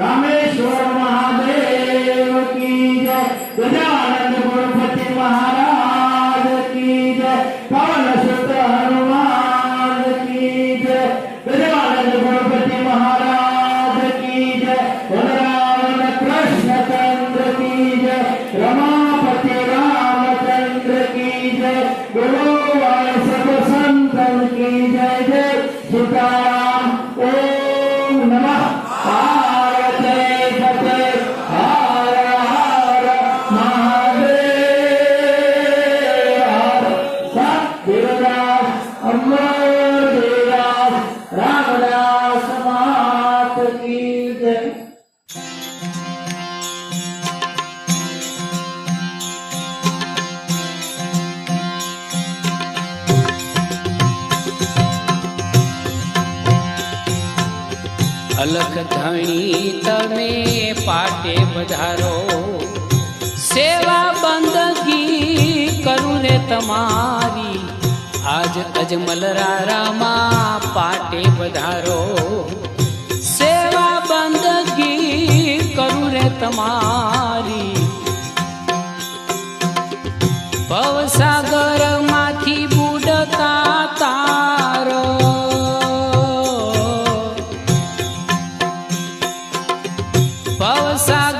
રામેશ્વર મહાદેવ કી જય ગજાનંદ ગણપતિ મહારાજ જય અલખ ધણી તમે પાટે વધારો સેવા બંદગી કરું રે તમારી. આજ અજમલ રારામાં પાટે વધારો સેવા બંદગી કરું રે તમારી. possa